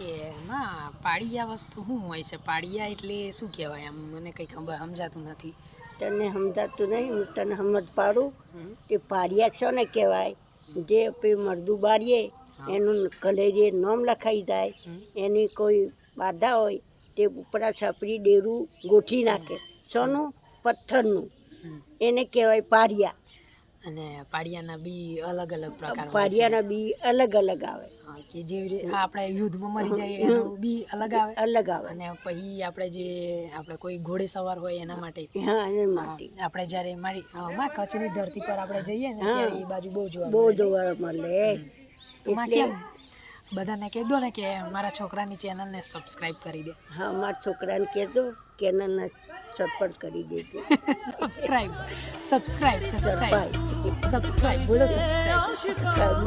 કે ના પાડિયા વસ્તુ શું હોય છે? પાડિયા એટલે શું કહેવાય આમ? મને કંઈ ખબર સમજાતું નથી. તને સમજાતું નહીં હું તને સમજ પાડું. કે પારિયા છો ને કહેવાય? જે આપણે મરદું બારીએ એનું કલેરીએ નામ લખાઈ જાય. એની કોઈ બાધા હોય તે ઉપરા છપરી ડેરું ગોઠી નાખે. સોનું પથ્થરનું. એને કહેવાય પાળિયા. અને પાડિયાના બી અલગ અલગ પ્રકાર પાળિયાના બી અલગ અલગ આવે. કે જેવી રીતે આપણે યુદ્ધમાં મરી જાય એનું બી અલગ આવે. અલગ આવે. અને પછી આપણે જે આપણે કોઈ ઘોડે સવાર હોય એના માટે. આપણે જ્યારે મારી માં કચ્છની ધરતી પર આપણે જઈએ ને. ત્યારે એ બાજુ બહુ જોવા બહુ જોવા મળે. તો માં કેમ? બધાને કહી દો ને કે મારા છોકરાની ચેનલને સબસ્ક્રાઇબ કરી દે. હા મારા છોકરાને કહેજો ચેનલને સપોર્ટ કરી દેજો. સબસ્ક્રાઇબ સબસ્ક્રાઇબ સબસ્ક્રાઇબ સબસ્ક્રાઇબ બોલો સબસ્ક્રાઇબ